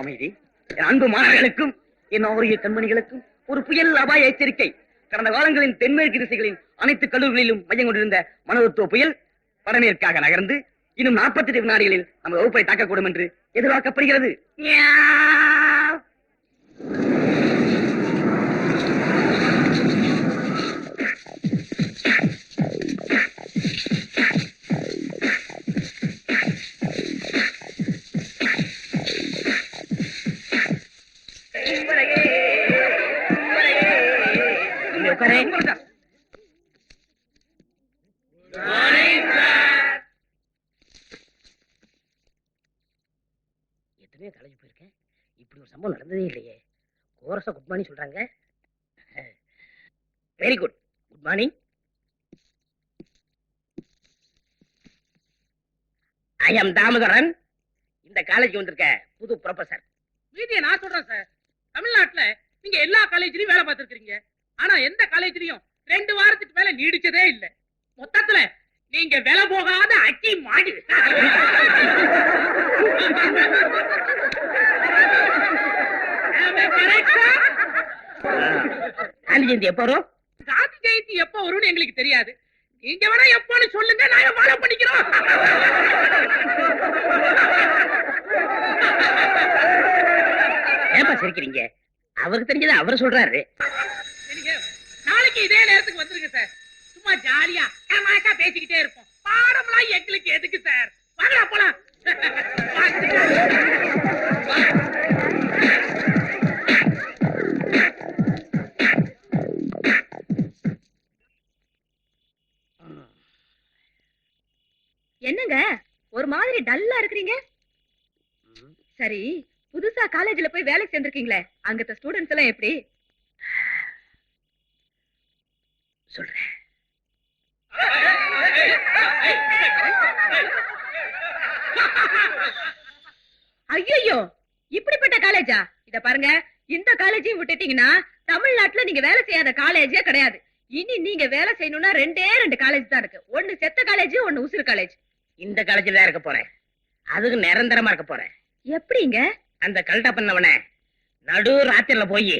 அமைதி. என் அன்பு மாணவர்களுக்கும் என் ஆரோக்கிய கண்மணிகளுக்கும் ஒரு புயல் அபாய எச்சரிக்கை. கடந்த காலங்களின் தென்மேற்கு திசைகளின் அனைத்து கல்லூரிகளிலும் மையம் கொண்டிருந்த மனோதத்துவ புயல் வடமேற்காக நகர்ந்து இன்னும் 48 வினாடிகளில் நமது வகுப்பை தாக்கக்கூடும் என்று எதிர்பார்க்கப்படுகிறது. காலேஜ் போயிருக்கேன். இப்படி ஒரு சம்பவம் நடந்ததே இல்லையே. கோரஸா குட் மார்னிங் சொல்றாங்க. Very good good morning I am Damodaran இந்த காலேஜ் வந்திருக்க புது ப்ரொஃபசர் மீதியை நான் சொல்றேன் சார் தமிழ்நாட்டுல நீங்க எல்லா காலேஜ்லயும் வேலை பார்த்திருக்கீங்க ஆனா எந்த காலேஜ்லயும் ரெண்டு வாரத்துக்கு மேல நீடிச்சதே இல்ல. மொத்தத்துல நீங்க விலை போகாத அக்கி மாடு? காந்தி ஜெயந்தி எப்போ வரும்? காந்தி ஜெயந்தி எப்ப வரும்னு எங்களுக்கு தெரியாது. நீங்க வேணா எப்போன்னு சொல்லுங்க நாங்க ஃபாலோ பண்ணிக்கிறோம். ஏப்பா சிரிக்கிறீங்க? அவருக்கு தெரிஞ்சதை அவர் சொல்றாரு. நாளைக்கு இதே நேரத்துக்கு வந்துருங்க சார். சும்மா ஜாலியா ஏமாக்கா பேசிக்கிட்டே இருப்போம். பாடம்லாம் எங்களுக்கு எதுக்கு சார்? வாங்கலாம் போலாம். என்னங்க? ஒரு மாதிரி டல்லா இருக்கிறீங்க? சரி புதுசா காலேஜ்ல போய் வேலைக்கு சேர்ந்திருக்கீங்களே அங்கத்த ஸ்டூடெண்ட்ஸ் எல்லாம் எப்படி? சொல்றேன். ஐயோ இப்படிப்பட்ட காலேஜா? இத பாருங்க இந்த காலேஜையும் விட்டுட்டீங்கன்னா தமிழ்நாட்டுல நீங்க வேலை செய்யாத காலேஜே கிடையாது. இனி நீங்க வேலை செய்யணும்னா ரெண்டே ரெண்டு காலேஜ் தான் இருக்கு. ஒன்னு செத்த காலேஜ் ஒன்னு உசுறு காலேஜ். இந்த காலேஜில் தான் இருக்க போறேன். அதுக்கு நிரந்தரமா இருக்க போறேன். எப்படிங்க? அந்த கல்டா பண்ணவன நடு ராத்திரில போய்.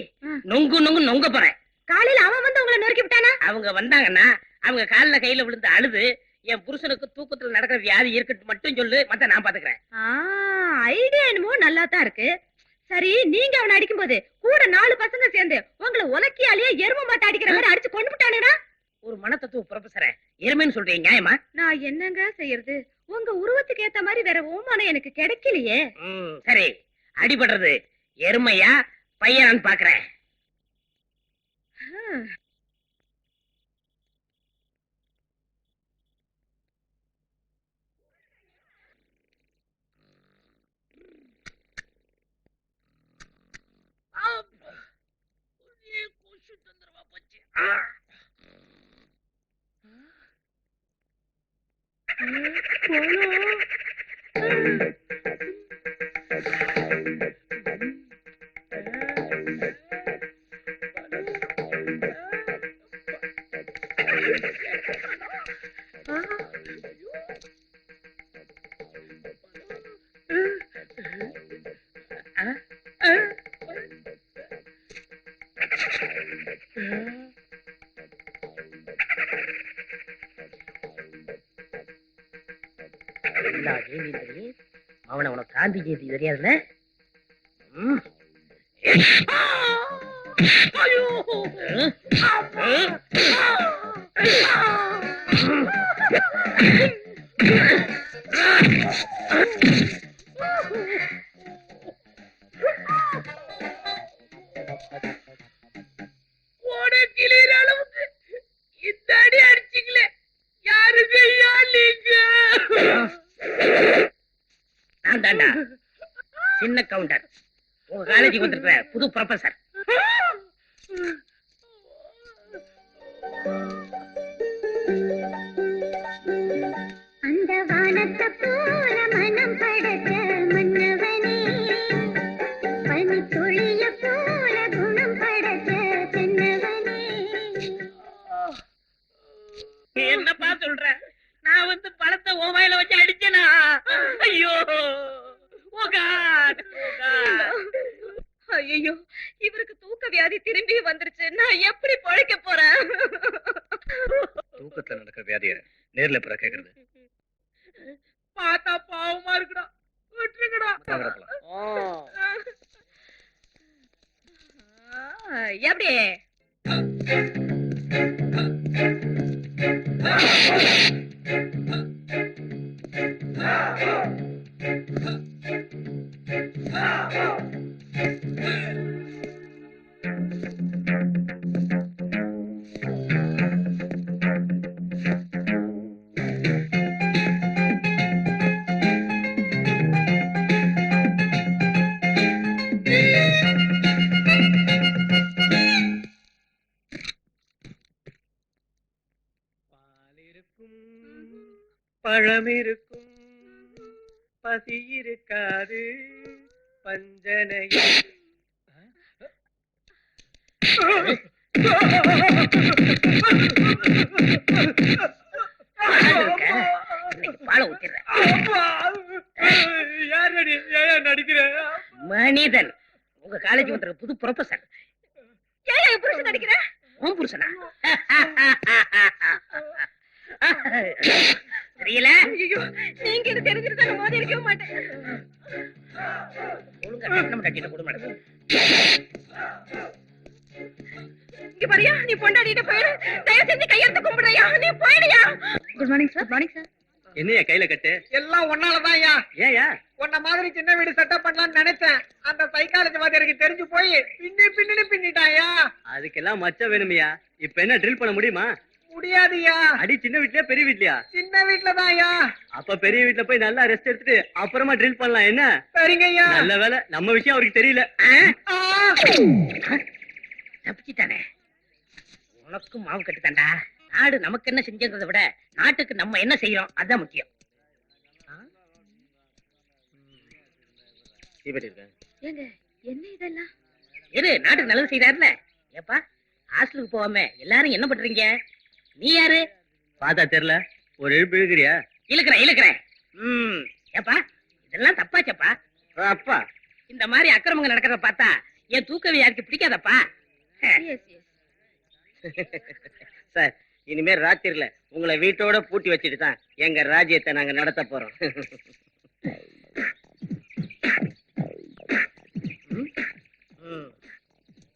நொங்கு நொங்கு நொங்க போறேன். காலையில அவன் வந்து உங்களை நொறுக்கி விட்டானா? அவங்க வந்தாங்கன்னா அவங்க கால்ல கையில விழுந்து அழுது என் புருஷனுக்கு தூக்கத்துல நடக்கிற வியாதி இருக்கட்டும் மட்டும் சொல்லு மத்த நான் பாத்துக்கிறேன். ஐடியா என்னமோ நல்லா தான் இருக்கு. சரி நீங்க அவனை அடிக்கும் போது கூட நாலு பசங்க சேர்ந்து உங்களை உலக்கியாலேயே எரும மாட்ட அடிக்கிற மாதிரி அடிச்சு கொண்டு விட்டானுனா ஒரு மனத்தத்துவ ப்ரொஃபசரை எருமைன்னு சொல்றீங்க நியாயமா? நான் என்னங்க செய்யறது? உங்க உருவத்துக்கு ஏத்த மாதிரி வேற ஓமானம் எனக்கு கிடைக்கலையே. சரி. அடிபடுறது எருமையா பையனான்னு பாக்குறேன். ஹம். எல்லா அவனை உனக்கு காந்தி ஜெயந்தி தெரியாதுல்ல ம். நான் தாண்டா சின்ன கவுண்டர். உங்க காலேஜுக்கு வந்திருக்கிற புது ப்ரொஃபசர் நேர்ல பிற கேக்குறது? பார்த்தா பாவமா இருக்குடா. விட்டுருங்கடா. ஆ, எப்படி? பால் பழம் இருக்கும். பசி இருக்காது. நடிக்கிற மனிதன். உங்க காலேஜ் வந்திருக்க புது ப்ரொஃபசர் புருஷன் நடிக்கிற? உன் புருஷனா? தெரியல ஐயோ நீங்க இது தெரிஞ்சிருந்தா நான் மோதி இருக்கவே மாட்டேன். ஒழுங்கா கட்டணம் கட்டிட்டு கொடு மேடம். இங்க பாரியா நீ பொண்டாடிட்ட போயிடு தயவு செஞ்சு கையெடுத்து கும்பிடுறியா? நீ போயிடுயா good morning sir morning sir என்னைய கையில கட்டு? எல்லாம் ஒன்னாலதான் ஐயா. ஏயா? உன்ன மாதிரி சின்ன வீடு செட்டப் பண்ணலாம்னு நினைச்சேன். அந்த சைக்காலஜி மாதிரி எனக்கு தெரிஞ்சு போய் பின்னி பின்னி பின்னிட்டாயா அதுக்கெல்லாம் மச்சம் வேணுமியா? இப்ப என்ன ட்ரில் பண்ண முடியுமா? முடியாதுயா. அடி சின்ன வீட்லயா பெரிய வீட்லயா? சின்ன வீட்டுலதான் ஐயா அப்ப பெரிய வீட்ல போய் நல்லா ரெஸ்ட் எடுத்துட்டு அப்புறமா ட்ரில் பண்ணலாம் என்ன? சரிங்க ஐயா நல்ல வேலை நம்ம விஷயம் அவருக்கு தெரியல. தப்பிச்சிட்டானே. உனக்கும் மாவு கட்டுத்தாண்டா நாடு நமக்கு என்ன செஞ்சதை விட நாட்டுக்கு நம்ம என்ன செய்யறோம் அதான் முக்கியம். ஏங்க என்ன இதெல்லாம்? எது நாட்டுக்கு நல்லது செய்யறாருல ஏப்பா ஹாஸ்டலுக்கு போகாம எல்லாரும் என்ன பண்றீங்க? நீ யாரு? பார்த்தா தெரியல. ஒரு எழுப்பு இழுக்கிறியா? இழுக்கிறேன் இழுக்கிறேன். ம் ஏப்பா இதெல்லாம் தப்பாச்சப்பா. அப்பா. இந்த மாதிரி அக்கிரமங்கள் நடக்கிறத பார்த்தா என் தூக்கவி யாருக்கு பிடிக்காதப்பா. சார் இனிமே ராத்திரில உங்களை வீட்டோட பூட்டி வச்சுட்டு தான் எங்க ராஜ்யத்தை நாங்க நடத்த போறோம்.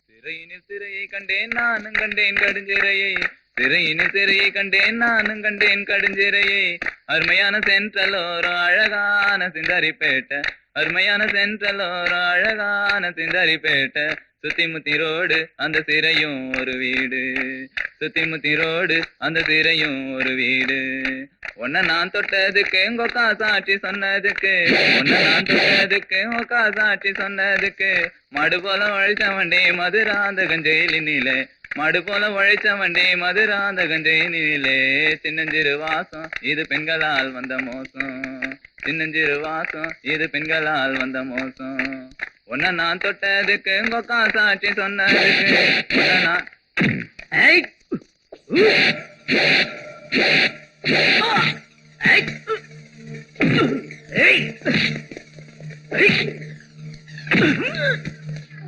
சிறையினில் சிறையை கண்டேன் நானும் கண்டேன் கடுஞ்சிறையை. சிறையினில் சிறையை கண்டேன் நானும் கண்டேன் கடுஞ்சிறையை. அருமையான சென்றலோரோ அழகான சிந்தாரிப்பேட்டை. அருமையான சென்றலோரோ அழகான சிந்தாரிப்பேட்டை. சுத்தி முத்தி ரோடு அந்த சிறையும் ஒரு வீடு. சுத்தி முத்தி ரோடு அந்த சிறையும் ஒரு வீடு. உன்னை நான் தொட்டதுக்கு உங்க காசாட்சி சொன்னதுக்கு. உன்னை நான் தொட்டதுக்கு உங்க காசாட்சி சொன்னதுக்கு. மடு போல உழைச்ச வண்டி மதுராந்தகன் ஜெயிலினிலே. மடு போல உழைச்ச வண்டி மதுராந்தகன் ஜெயிலினிலே சின்னஞ்சிறு வாசம் இது பெண்களால் வந்த மோசம். சின்னஞ்சிறு வாசம் இது பெண்களால் வந்த மோசம். ஒன்ன நான் தொட்டதுக்கு கொக்கா சாட்சி சொன்னதுக்கு. உன்னை நான்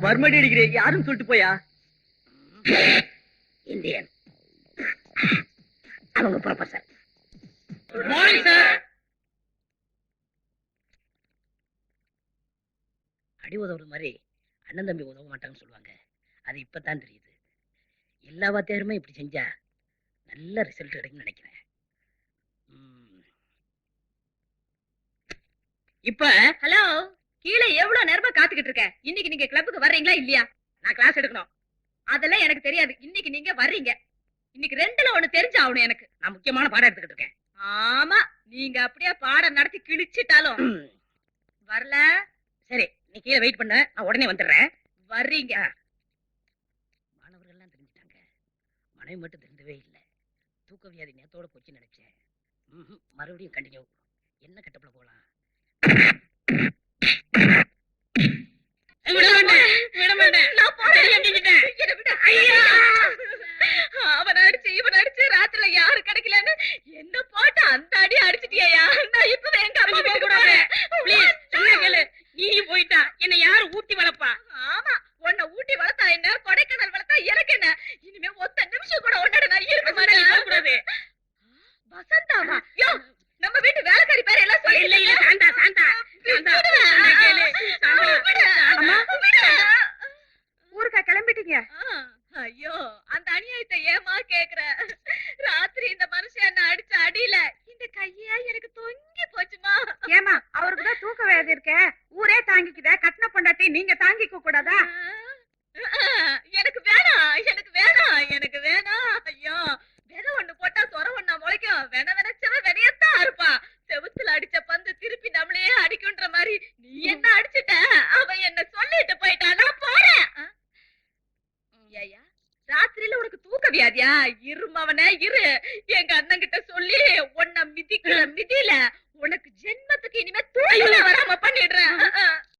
மறுமடி அடிக்கிறேன் யாரும் சொல்லிட்டு போயா? இந்தியன். அவங்க ப்ரொஃபசர் மார்னிங் சார் அடி உதவுற மாதிரி அண்ணன் தம்பி உதவ மாட்டாங்கன்னு சொல்லுவாங்க. அது இப்பதான் தெரியுது. எல்லா வாத்தியாருமே இப்படி செஞ்சா நல்ல ரிசல்ட் கிடைக்கும்னு நினைக்கிறேன். இப்ப ஹலோ கீழே எவ்வளவு நேரமா காத்துக்கிட்டு இருக்க? இன்னைக்கு நீங்க கிளப்புக்கு வர்றீங்களா இல்லையா? நான் கிளாஸ் எடுக்கணும். அதெல்லாம் எனக்கு தெரியாது. இன்னைக்கு நீங்க வர்றீங்க. இன்னைக்கு ரெண்டுல ஒண்ணு தெரிஞ்சாகணும் எனக்கு. நான் முக்கியமான பாடம் எடுத்துக்கிட்டு இருக்கேன். ஆமா நீங்க அப்படியே பாடம் நடத்தி கிழிச்சிட்டாலும். வரல. சரி நீ கீழே வெயிட் பண்ண. நான் உடனே வந்துடுறேன். வர்றீங்க. மாணவர்கள் எல்லாம் தெரிஞ்சுட்டாங்க. மனைவி மட்டும் தெரிஞ்சவே இல்லை. தூக்க வியாதி நேத்தோட போச்சு நினைச்சேன். ம்ஹும். மறுபடியும் கண்டினியூ என்ன கட்டப்பட போலாம்? விட மாட்டேன். விட மாட்டேன். அவன் அடிச்சு இவன் அடிச்சு ராத்திரில யாரு கிடைக்கலன்னு என்ன போட்டு அந்த அடி அடிச்சிட்டியா நான் இப்பதான் எங்க அம்மா போக வீட்டுக்கு கூடாது. போறேன் ப்ளீஸ் சொன்ன கேளு நீ போயிட்டா என்ன யாரு ஊட்டி வளர்ப்பா ஆமா ஊரே தாங்கிக்குதே கட்டின பொண்டாட்டி நீங்க தாங்கிக்க கூடாதா எனக்கு வேணாம் எனக்கு வேணாம் எனக்கு வேணாம் ஐயோ விதை ஒண்ணு போட்டா சொர ஒண்ணா முளைக்கும் வென வெனச்சவ வெனையத்தான் இருப்பா. செவுத்துல அடிச்ச பந்து திருப்பி நம்மளையே அடிக்குன்ற மாதிரி நீ என்ன அடிச்சிட்ட? அவன் என்ன சொல்லிட்டு போயிட்டான்? போறேன்? ஏய்யா ராத்திரியில உனக்கு தூக்க வியாதியா? இருமவனே இரு. எங்க அண்ணன் கிட்ட சொல்லி உன்னை மிதிக்கிற மிதியில உனக்கு ஜென்மத்துக்கு இனிமே தூக்கமே வராம பண்ணிடுறேன்.